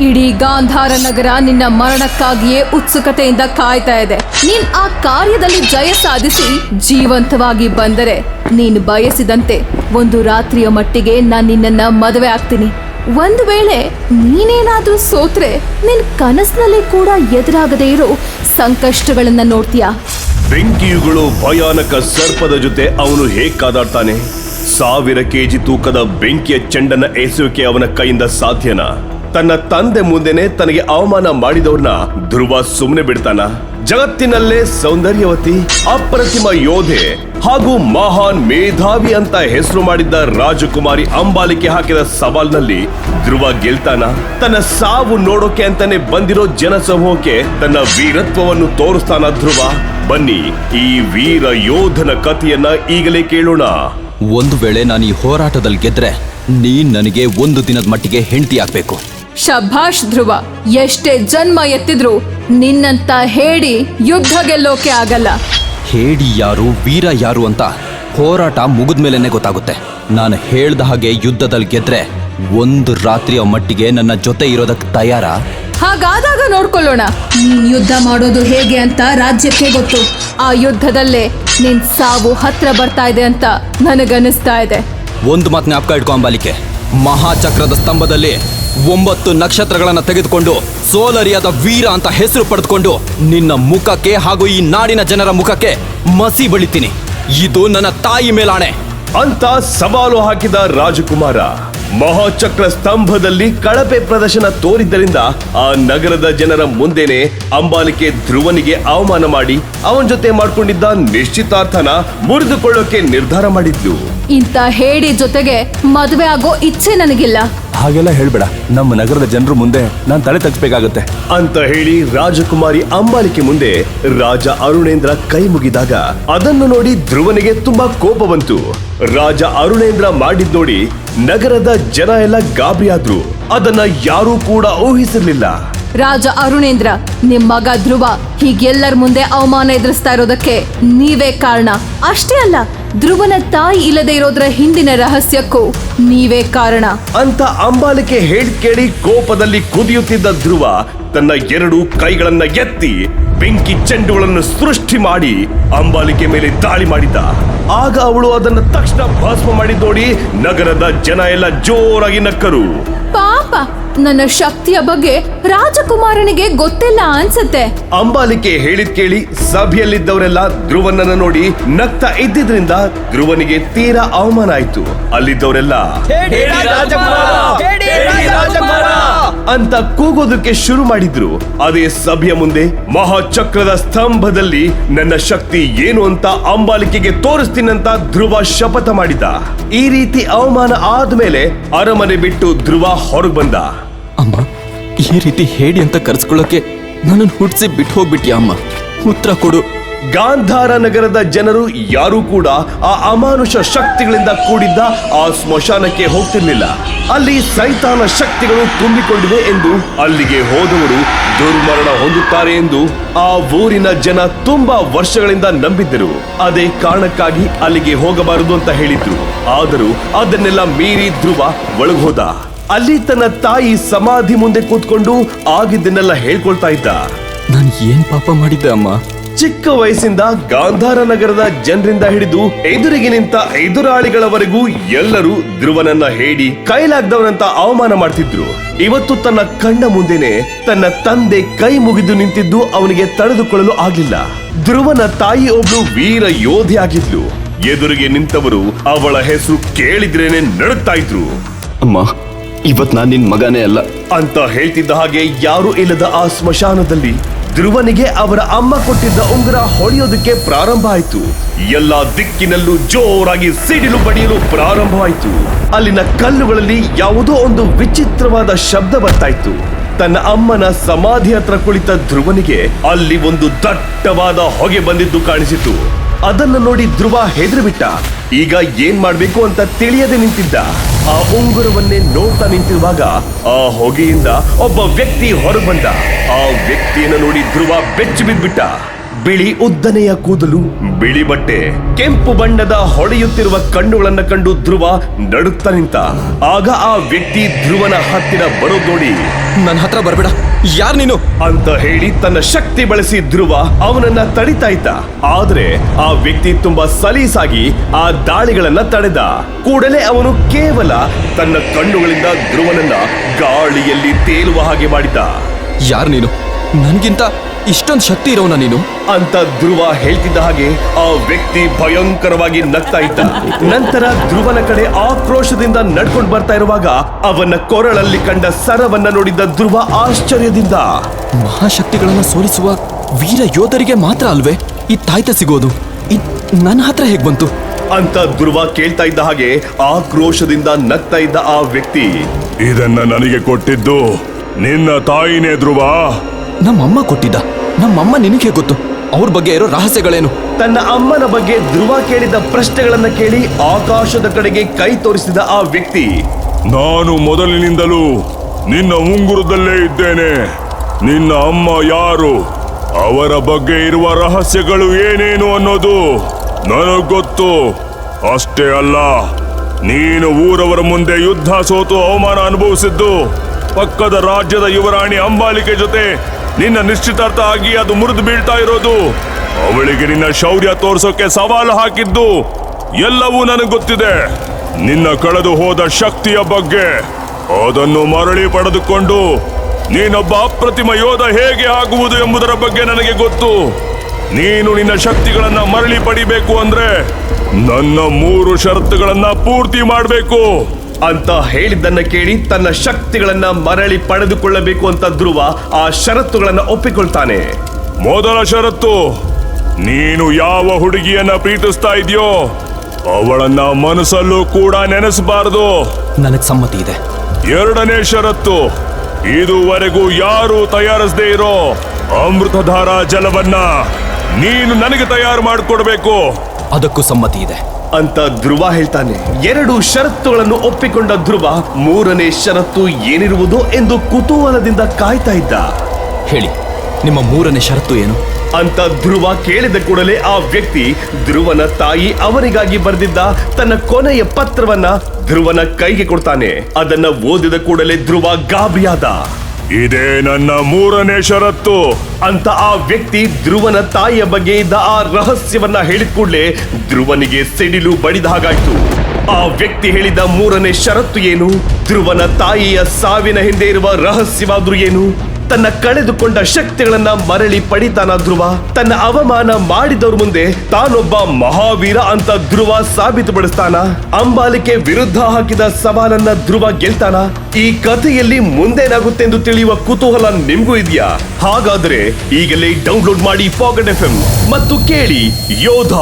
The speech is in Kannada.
ಇಡೀ ಗಾಂಧಾರ ನಗರ ನಿನ್ನ ಮರಣಕ್ಕಾಗಿಯೇ ಉತ್ಸುಕತೆಯಿಂದ ಕಾಯ್ತಾ ಇದೆ. ನೀನ್ ಆ ಕಾರ್ಯದಲ್ಲಿ ಜಯ ಸಾಧಿಸಿ ಜೀವಂತವಾಗಿ ಬಂದರೆ ನೀನು ಬಯಸಿದಂತೆ ಒಂದು ರಾತ್ರಿಯ ಮಟ್ಟಿಗೆ ನಾನು ನಿನ್ನನ್ನ ಮದುವೆ ಆಗ್ತೀನಿ. ಒಂದು ವೇಳೆ ನೀನೇನಾದ್ರೂ ಸೋತ್ರೆ ನಿನ್ ಕನಸಿನಲ್ಲಿ ಕೂಡ ಎದುರಾಗದೇ ಇರೋ ಸಂಕಷ್ಟಗಳನ್ನ ನೋಡ್ತೀಯಾ? ಬೆಂಕಿಯುಗಳು ಭಯಾನಕ ಸರ್ಪದ ಜೊತೆ ಅವನು ಹೇಗ್ ಕಾದಾಡ್ತಾನೆ? ಸಾವಿರ ಕೆಜಿ ತೂಕದ ಬೆಂಕಿಯ ಚೆಂಡನ ಎಸೆಯೋಕೆ ಅವನ ಕೈಯಿಂದ ಸಾಧ್ಯನಾ? ತನ್ನ ತಂದೆ ಮುಂದೆನೆ ತನಗೆ ಅವಮಾನ ಮಾಡಿದವ್ರನ್ನ ಧ್ರುವ ಸುಮ್ಮನೆ ಬಿಡ್ತಾನ. ಜಗತ್ತಿನಲ್ಲೇ ಸೌಂದರ್ಯವತಿ, ಅಪ್ರತಿಮ ಯೋಧೆ ಹಾಗೂ ಮಹಾನ್ ಮೇಧಾವಿ ಅಂತ ಹೆಸರು ಮಾಡಿದ್ದ ರಾಜಕುಮಾರಿ ಅಂಬಾಲಿಕೆ ಹಾಕಿದ ಸವಾಲ್ನಲ್ಲಿ ಧ್ರುವ ಗೆಲ್ತಾನ. ತನ್ನ ಸಾವು ನೋಡೋಕೆ ಅಂತಾನೆ ಬಂದಿರೋ ಜನಸಮೂಹಕ್ಕೆ ತನ್ನ ವೀರತ್ವವನ್ನು ತೋರಿಸ್ತಾನ ಧ್ರುವ. ಬನ್ನಿ ಈ ವೀರ ಯೋಧನ ಕಥೆಯನ್ನ ಈಗಲೇ ಕೇಳೋಣ. ಒಂದು ವೇಳೆ ನಾನು ಈ ಹೋರಾಟದಲ್ಲಿ ಗೆದ್ರೆ ನೀನ್ ನನಗೆ ಒಂದು ದಿನದ ಮಟ್ಟಿಗೆ ಹೆಂಡತಿ ಆಗ್ಬೇಕು. ಶಭಾಷ್ ಧ್ರುವ ಎಷ್ಟೇ ಜನ್ಮ ಎತ್ತಿದ್ರು ನಿನ್ನಂತ ಹೇಳಿ ಯುದ್ಧ ಗೆಲ್ಲೋಕೆ ಆಗಲ್ಲ. ಹೇಡಿ ಯಾರು ವೀರ ಯಾರು ಅಂತ ಹೋರಾಟ ಮುಗಿದ ಮೇಲೆನೆ ಗೊತ್ತಾಗುತ್ತೆ. ನಾನು ಹೇಳ್ದ ಹಾಗೆ ಯುದ್ಧದಲ್ಲಿ ಗೆದ್ರೆ ಒಂದು ರಾತ್ರಿಯ ಮಟ್ಟಿಗೆ ನನ್ನ ಜೊತೆ ಇರೋದಕ್ಕೆ ತಯಾರ? ಹಾಗಾದಾಗ ನೋಡ್ಕೊಳ್ಳೋಣ ನೀನ್ ಯುದ್ಧ ಮಾಡೋದು ಹೇಗೆ ಅಂತ ರಾಜ್ಯಕ್ಕೆ ಗೊತ್ತು. ಆ ಯುದ್ಧದಲ್ಲೇ ನಿನ್ ಸಾವು ಹತ್ರ ಬರ್ತಾ ಇದೆ ಅಂತ ನನಗನ್ನಿಸ್ತಾ ಇದೆ. ಒಂದು ಮಾತು ಜ್ಞಾಪಕ ಇಟ್ಕೊ ಅಂಬಾಲಿಕೆ. ಮಹಾಚಕ್ರದ ಸ್ತಂಭದಲ್ಲಿ ಒಂಬತ್ತು ನಕ್ಷತ್ರಗಳನ್ನು ತೆಗೆದುಕೊಂಡು ಸೋಲರಿಯಾದ ವೀರ ಅಂತ ಹೆಸರು ಪಡೆದುಕೊಂಡು ನಿನ್ನ ಮುಖಕ್ಕೆ ಹಾಗೂ ಈ ನಾಡಿನ ಜನರ ಮುಖಕ್ಕೆ ಮಸಿ ಬಳಿತೀನಿ. ಇದು ನನ್ನ ತಾಯಿ ಮೇಲಾಣೆ. ಅಂತ ಸವಾಲು ಹಾಕಿದ ರಾಜಕುಮಾರ. ಮಹಾಚಕ್ರ ಸ್ತಂಭದಲ್ಲಿ ಕಳಪೆ ಪ್ರದರ್ಶನ ತೋರಿದ್ದರಿಂದ ಆ ನಗರದ ಜನರ ಮುಂದೆನೆ ಅಂಬಾಲಿಕೆ ಧ್ರುವನಿಗೆ ಅವಮಾನ ಮಾಡಿ ಅವನ ಜೊತೆ ಮಾಡಿಕೊಂಡಿದ್ದ ನಿಶ್ಚಿತಾರ್ಥನ ಮುರಿದುಕೊಳ್ಳೋಕೆ ನಿರ್ಧಾರ ಮಾಡಿದ್ದು. ಇಂಥ ಹೇಳಿ ಜೊತೆಗೆ ಮದುವೆ ಆಗೋ ಇಚ್ಛೆ ನನಗಿಲ್ಲ. ಹಾಗೆಲ್ಲ ಹೇಳ್ಬೇಡ. ನಮ್ಮ ನಗರದ ಜನರು ಮುಂದೆ ನಾನು ತಲೆ ತಗ್ಸ್ಬೇಕಾಗತ್ತೆ. ಅಂತ ಹೇಳಿ ರಾಜಕುಮಾರಿ ಅಂಬಾಲಿಕೆ ಮುಂದೆ ರಾಜ ಅರುಣೇಂದ್ರ ಕೈ ಮುಗಿದಾಗ ಅದನ್ನು ನೋಡಿ ಧ್ರುವನಿಗೆ ತುಂಬಾ ಕೋಪ ಬಂತು. ರಾಜ ಅರುಣೇಂದ್ರ ಮಾಡಿದ್ ನೋಡಿ ನಗರದ ಜನ ಎಲ್ಲ ಗಾಬರಿಯಾದ್ರು ಅದನ್ನ ಯಾರೂ ಕೂಡ ಊಹಿಸಿರ್ಲಿಲ್ಲ. ರಾಜ ಅರುಣೇಂದ್ರ, ನಿಮ್ ಮಗ ಧ್ರುವ ಹೀಗೆಲ್ಲರ ಮುಂದೆ ಅವಮಾನ ಎದುರಿಸ್ತಾ ಇರೋದಕ್ಕೆ ನೀವೇ ಕಾರಣ. ಅಷ್ಟೇ ಅಲ್ಲ ಧ್ರುವನ ತಾಯಿ ಇಲ್ಲದೆ ಇರೋದ್ರ ಹಿಂದಿನ ರಹಸ್ಯಕ್ಕೂ ನೀವೇ ಕಾರಣ. ಅಂತ ಅಂಬಾಲಿಕೆ ಹೇಳಿ ಕೇಳಿ ಕೋಪದಲ್ಲಿ ಕುದಿಯುತ್ತಿದ್ದ ಧ್ರುವ ತನ್ನ ಎರಡು ಕೈಗಳನ್ನ ಎತ್ತಿ ಬೆಂಕಿ ಚೆಂಡುಗಳನ್ನು ಸೃಷ್ಟಿ ಮಾಡಿ ಅಂಬಾಲಿಕೆ ಮೇಲೆ ದಾಳಿ ಮಾಡಿದ್ದ ಆಗ ಅವಳು ಅದನ್ನ ತಕ್ಷಣ ಭಸ್ಮ ಮಾಡಿ ನೋಡಿ ನಗರದ ಜನ ಎಲ್ಲ ಜೋರಾಗಿ ನಕ್ಕರು. ಪಾಪ! ನನ್ನ ಶಕ್ತಿಯ ಬಗ್ಗೆ ರಾಜಕುಮಾರನಿಗೆ ಗೊತ್ತಿಲ್ಲ ಅನ್ಸತ್ತೆ. ಅಂಬಾಲಿಕೆ ಹೇಳಿದ್ ಕೇಳಿ ಸಭೆಯಲ್ಲಿದ್ದವರೆಲ್ಲ ಧ್ರುವನನ್ನ ನೋಡಿ ನಕ್ತ ಇದ್ದಿದ್ರಿಂದ ಧ್ರುವನಿಗೆ ತೀರಾ ಅವಮಾನ ಆಯ್ತು. ಅಲ್ಲಿದ್ದವರೆಲ್ಲ ಅಂತ ಕೂಗೋದಕ್ಕೆ ಶುರು ಮಾಡಿದ್ರು. ಅದೇ ಸಭೆಯ ಮುಂದೆ ಮಹಾಚಕ್ರದ ಸ್ತಂಭದಲ್ಲಿ ನನ್ನ ಶಕ್ತಿ ಏನು ಅಂತ ಅಂಬಾಲಿಕೆಗೆ ತೋರಿಸ್ತೀನಂತ ಧ್ರುವ ಶಪಥ ಮಾಡಿದ. ಈ ರೀತಿ ಅವಮಾನ ಆದ್ಮೇಲೆ ಅರಮನೆ ಬಿಟ್ಟು ಧ್ರುವ ಹೊರಗ್ ಬಂದ. ಅಮ್ಮ, ಈ ರೀತಿ ಹೇಳಿ ಅಂತ ಕರೆಸ್ಕೊಳ್ಳೋಕೆ ನನ್ನನ್ನು ಹುಟ್ಟಿಸಿ ಬಿಟ್ಟು ಹೋಗ್ಬಿಟ್ಯಾ ಅಮ್ಮ? ಉತ್ತರ ಕೊಡು. ಗಾಂಧಾರ ನಗರದ ಜನರು ಯಾರೂ ಕೂಡ ಆ ಅಮಾನುಷ ಶಕ್ತಿಗಳಿಂದ ಕೂಡಿದ್ದ ಆ ಸ್ಮಶಾನಕ್ಕೆ ಹೋಗ್ತಿರ್ಲಿಲ್ಲ. ಅಲ್ಲಿ ಸೈತಾನ ಶಕ್ತಿಗಳು ತುಂಬಿಕೊಂಡಿವೆ ಎಂದು ಅಲ್ಲಿಗೆ ಹೋದವರು ದುರ್ಮರಣ ಹೊಂದುತ್ತಾರೆ ಎಂದು ಆ ಊರಿನ ಜನ ತುಂಬಾ ವರ್ಷಗಳಿಂದ ನಂಬಿದ್ದರು. ಅದೇ ಕಾರಣಕ್ಕಾಗಿ ಅಲ್ಲಿಗೆ ಹೋಗಬಾರದು ಅಂತ ಹೇಳಿದ್ರು. ಆದರೂ ಅದನ್ನೆಲ್ಲ ಮೀರಿ ಧ್ರುವ ಒಳಗೋದ. ಅಲ್ಲಿ ತನ್ನ ತಾಯಿ ಸಮಾಧಿ ಮುಂದೆ ಕೂತ್ಕೊಂಡು ಆಗಿದ್ದನ್ನೆಲ್ಲ ಹೇಳ್ಕೊಳ್ತಾ ಇದ್ದ. ನಾನು ಏನ್ ಪಾಪ ಮಾಡಿದ್ದೆ ಅಮ್ಮ? ಚಿಕ್ಕ ವಯಸ್ಸಿಂದ ಗಾಂಧಾರ ನಗರದ ಜನರಿಂದ ಹಿಡಿದು ಎದುರಿಗೆ ನಿಂತ ಎದುರಾಳಿಗಳವರೆಗೂ ಎಲ್ಲರೂ ಧ್ರುವನನ್ನ ಹೇಳಿ ಕೈಲಾಗ್ದವನಂತ ಅವಮಾನ ಮಾಡ್ತಿದ್ರು. ಇವತ್ತು ತನ್ನ ಕಣ್ಣ ಮುಂದೆನೆ ತನ್ನ ತಂದೆ ಕೈ ಮುಗಿದು ನಿಂತಿದ್ದು ಅವನಿಗೆ ತಡೆದುಕೊಳ್ಳಲು ಆಗಿಲ್ಲ ಧ್ರುವನ ತಾಯಿ ಒಬ್ಳು ವೀರ ಯೋಧಿ ಆಗಿದ್ಲು. ಎದುರಿಗೆ ನಿಂತವರು ಅವಳ ಹೆಸರು ಕೇಳಿದ್ರೇನೆ ನಡುತ್ತಾ ಇದ್ರು. ಅಮ್ಮ ಇವತ್ ನಾನ್ ನಿನ್ ಮಗನೇ ಅಲ್ಲ. ಅಂತ ಹೇಳ್ತಿದ್ದ ಹಾಗೆ ಯಾರು ಇಲ್ಲದ ಆ ಸ್ಮಶಾನದಲ್ಲಿ ಧ್ರುವನಿಗೆ ಅವರ ಅಮ್ಮ ಕೊಟ್ಟಿದ್ದ ಉಂಗುರ ಹೊಡೆಯೋದಕ್ಕೆ ಪ್ರಾರಂಭ ಆಯ್ತು. ಎಲ್ಲ ದಿಕ್ಕಿನಲ್ಲೂ ಜೋರಾಗಿ ಸಿಡಿಲು ಬಡಿಯಲು ಪ್ರಾರಂಭವಾಯಿತು. ಅಲ್ಲಿನ ಕಲ್ಲುಗಳಲ್ಲಿ ಯಾವುದೋ ಒಂದು ವಿಚಿತ್ರವಾದ ಶಬ್ದ ಬರ್ತಾ ಇತ್ತು. ತನ್ನ ಅಮ್ಮನ ಸಮಾಧಿ ಹತ್ರ ಕುಳಿತ ಧ್ರುವನಿಗೆ ಅಲ್ಲಿ ಒಂದು ದಟ್ಟವಾದ ಹೊಗೆ ಬಂದಿದ್ದು ಕಾಣಿಸಿತು ಅದನ್ನು ನೋಡಿ ಧ್ರುವ ಹೆದರಿಬಿಟ್ಟ. ಈಗ ಏನ್ ಮಾಡ್ಬೇಕು ಅಂತ ತಿಳಿಯದೆ ನಿಂತಿದ್ದ. ಆ ಉಂಗುರವನ್ನೇ ನೋಡ್ತಾ ನಿಂತಿರುವಾಗ ಆ ಹೊಗೆಯಿಂದ ಒಬ್ಬ ವ್ಯಕ್ತಿ ಹೊರಬಂದ. ಆ ವ್ಯಕ್ತಿಯನ್ನು ನೋಡಿ ಧ್ರುವ ಬೆಚ್ಚಿ ಬಿದ್ಬಿಟ್ಟ. ಬಿಳಿ ಉದ್ದನೆಯ ಕೂದಲು, ಬಿಳಿ ಬಟ್ಟೆ, ಕೆಂಪು ಬಣ್ಣದ ಹೊಳೆಯುತ್ತಿರುವ ಕಣ್ಣುಗಳನ್ನ ಕಂಡು ಧ್ರುವ ನಡುತ್ತಾ ನಿಂತ. ಆಗ ಆ ವ್ಯಕ್ತಿ ಧ್ರುವನ ಹತ್ತಿರ ಬರೋದೋಡಿ ನನ್ನ ಹತ್ರ ಬರ್ಬೇಡ. ಯಾರ್ ನೀನು? ಅಂತ ಹೇಳಿ ತನ್ನ ಶಕ್ತಿ ಬಳಸಿ ಧ್ರುವ ಅವನನ್ನ ತಡಿತಾ ಇದ್ದ. ಆದ್ರೆ ಆ ವ್ಯಕ್ತಿ ತುಂಬಾ ಸಲೀಸಾಗಿ ಆ ದಾಳಿಗಳನ್ನ ತಡೆದ. ಕೂಡಲೇ ಅವನು ಕೇವಲ ತನ್ನ ಕಣ್ಣುಗಳಿಂದ ಧ್ರುವನನ್ನ ಗಾಳಿಯಲ್ಲಿ ತೇಲುವ ಹಾಗೆ ಮಾಡಿದ. ಯಾರ್ ನೀನು? ನನ್ಗಿಂತ ಇಷ್ಟೊಂದು ಶಕ್ತಿ ಇರೋನ ನೀನು? ಅಂತ ಧ್ರುವ ಹೇಳ್ತಿದ್ದ ಹಾಗೆ ಆ ವ್ಯಕ್ತಿ ಭಯಂಕರವಾಗಿ ನಗ್ತಾ ಇದ್ದ. ನಂತರ ಧ್ರುವನ ಕಡೆ ಆಕ್ರೋಶದಿಂದ ನಡ್ಕೊಂಡು ಬರ್ತಾ ಇರುವಾಗ ಅವನ ಕೊರಳಲ್ಲಿ ಕಂಡ ಸರವನ್ನ ನೋಡಿದ್ದ ಧ್ರುವ ಆಶ್ಚರ್ಯದಿಂದ. ಮಹಾಶಕ್ತಿಗಳನ್ನ ಸೋಲಿಸುವ ವೀರ ಯೋಧರಿಗೆ ಮಾತ್ರ ಅಲ್ವೇ? ಈ ತಾಯ್ತ ಸಿಗೋದು. ಇದ್ ನನ್ನ ಹತ್ರ ಹೇಗ್ ಬಂತು? ಅಂತ ಧ್ರುವ ಕೇಳ್ತಾ ಇದ್ದ ಹಾಗೆ ಆಕ್ರೋಶದಿಂದ ನಗ್ತಾ ಇದ್ದ ಆ ವ್ಯಕ್ತಿ. ಇದನ್ನ ನನಗೆ ಕೊಟ್ಟಿದ್ದು ನಿನ್ನ ತಾಯಿನೇ ಧ್ರುವ. ನಮ್ಮಮ್ಮ ಕೊಟ್ಟಿದ್ದ. ನಮ್ಮಮ್ಮ ನಿನಗೆ ಗೊತ್ತು. ಅವ್ರ ಬಗ್ಗೆ ಇರೋ ರಹಸ್ಯಗಳೇನು? ತನ್ನ ಅಮ್ಮನ ಬಗ್ಗೆ ಧ್ರುವ ಕೇಳಿದ ಪ್ರಶ್ನೆಗಳನ್ನ ಕೇಳಿ ಆಕಾಶದ ಕಡೆಗೆ ಕೈ ತೋರಿಸಿದ ಆ ವ್ಯಕ್ತಿ. ನಾನು ಮೊದಲಿನಿಂದಲೂ ನಿನ್ನ ಉಂಗುರದಲ್ಲೇ ಇದ್ದೇನೆ. ನಿನ್ನ ಅಮ್ಮ ಯಾರು? ಅವರ ಬಗ್ಗೆ ಇರುವ ರಹಸ್ಯಗಳು ಏನೇನು ಅನ್ನೋದು ನನಗ್ ಗೊತ್ತು. ಅಷ್ಟೇ ಅಲ್ಲ ನೀನು ಊರವರ ಮುಂದೆ ಯುದ್ಧ ಸೋತು ಅವಮಾನ ಅನುಭವಿಸಿದ್ದು ಪಕ್ಕದ ರಾಜ್ಯದ ಯುವರಾಣಿ ಅಂಬಾಲಿಕೆ ಜೊತೆ ನಿನ್ನ ನಿಶ್ಚಿತಾರ್ಥ ಆಗಿ ಅದು ಮುರಿದು ಬೀಳ್ತಾ ಇರೋದು. ಅವಳಿಗೆ ನಿನ್ನ ಶೌರ್ಯ ತೋರಿಸೋಕೆ ಸವಾಲು ಹಾಕಿದ್ದು ಎಲ್ಲವೂ ನನಗೆ ಗೊತ್ತಿದೆ. ನಿನ್ನ ಕಳೆದು ಹೋದ ಶಕ್ತಿಯ ಬಗ್ಗೆ. ಅದನ್ನು ಮರಳಿ ಪಡೆದುಕೊಂಡು ನೀನೊಬ್ಬ ಅಪ್ರತಿಮ ಯೋಧ ಹೇಗೆ ಆಗುವುದು ಎಂಬುದರ ಬಗ್ಗೆ ನನಗೆ ಗೊತ್ತು. ನೀನು ನಿನ್ನ ಶಕ್ತಿಗಳನ್ನ ಮರಳಿ ಪಡಿಬೇಕು ಅಂದ್ರೆ ನನ್ನ ಮೂರು ಷರತ್ತುಗಳನ್ನ ಪೂರ್ತಿ ಮಾಡಬೇಕು. ಅಂತ ಹೇಳಿದ್ದನ್ನ ಕೇಳಿ ತನ್ನ ಶಕ್ತಿಗಳನ್ನ ಮರಳಿ ಪಡೆದುಕೊಳ್ಳಬೇಕು ಅಂತ ಧ್ರುವ ಆ ಷರತ್ತುಗಳನ್ನ ಒಪ್ಪಿಕೊಳ್ತಾನೆ. ಮೊದಲ ಷರತ್ತು ನೀನು ಯಾವ ಹುಡುಗಿಯನ್ನ ಪ್ರೀತಿಸ್ತಾ ಇದೆಯೋ ಅವಳನ್ನ ಮನಸ್ಸಲ್ಲೂ ಕೂಡ ನೆನೆಸಬಾರದು. ನನಗ್ ಸಮ್ಮತಿ ಇದೆ. ಎರಡನೇ ಷರತ್ತು ಇದುವರೆಗೂ ಯಾರು ತಯಾರಿಸದೇ ಇರೋ ಅಮೃತಧಾರ ಜಲವನ್ನ ನೀನು ನನಗೆ ತಯಾರು ಮಾಡಿಕೊಡ್ಬೇಕು. ಅದಕ್ಕೂ ಸಮ್ಮತಿ ಇದೆ. ಅಂತ ಧ್ರುವ ಹೇಳ್ತಾನೆ. ಎರಡು ಷರತ್ತುಗಳನ್ನು ಒಪ್ಪಿಕೊಂಡ ಧ್ರುವ ಮೂರನೇ ಷರತ್ತು ಏನಿರುವುದು ಎಂದು ಕುತೂಹಲದಿಂದ ಕಾಯ್ತಾ ಇದ್ದ. ಹೇಳಿ ನಿಮ್ಮ ಮೂರನೇ ಷರತ್ತು ಏನು? ಅಂತ ಧ್ರುವ ಕೇಳಿದ ಕೂಡಲೇ ಆ ವ್ಯಕ್ತಿ ಧ್ರುವನ ತಾಯಿ ಅವರಿಗಾಗಿ ಬರೆದಿದ್ದ ತನ್ನ ಕೊನೆಯ ಪತ್ರವನ್ನ ಧ್ರುವನ ಕೈಗೆ ಕೊಡ್ತಾನೆ. ಅದನ್ನ ಓದಿದ ಕೂಡಲೇ ಧ್ರುವ ಗಾಬರಿಯಾದ. ಇದೇ ನನ್ನ ಮೂರನೇ ಷರತ್ತು. ಅಂತ ಆ ವ್ಯಕ್ತಿ ಧ್ರುವನ ತಾಯಿಯ ಬಗ್ಗೆ ಇದ್ದ ಆ ರಹಸ್ಯವನ್ನ ಹೇಳಿದ ಧ್ರುವನಿಗೆ ಸಿಡಿಲು ಬಡಿದ ಹಾಗಾಯ್ತು. ಆ ವ್ಯಕ್ತಿ ಹೇಳಿದ ಮೂರನೇ ಷರತ್ತು ಏನು? ಧ್ರುವನ ತಾಯಿಯ ಸಾವಿನ ಹಿಂದೆ ಇರುವ ರಹಸ್ಯವಾದ್ರೂ ಏನು? ತನ್ನ ಕಳೆದುಕೊಂಡ ಶಕ್ತಿಗಳನ್ನ ಮರಳಿ ಪಡಿತಾನ ಧ್ರುವ. ತನ್ನ ಅವಮಾನ ಮಾಡಿದವ್ರ ಮುಂದೆ ತಾನೊಬ್ಬ ಮಹಾವೀರ ಅಂತ ಧ್ರುವ ಸಾಬೀತುಪಡಿಸ್ತಾನ. ಅಂಬಾಲಿಕೆ ವಿರುದ್ಧ ಹಾಕಿದ ಸವಾಲನ್ನ ಧ್ರುವ ಗೆಲ್ತಾನ. ಈ ಕಥೆಯಲ್ಲಿ ಮುಂದೇನಾಗುತ್ತೆಂದು ತಿಳಿಯುವ ಕುತೂಹಲ ನಿಮ್ಗೂ ಇದೆಯಾ? ಹಾಗಾದ್ರೆ ಈಗಲೇ ಡೌನ್ಲೋಡ್ ಮಾಡಿ ಪಾಕೆಟ್ ಎಫ್ ಮತ್ತು ಕೇಳಿ ಯೋಧ.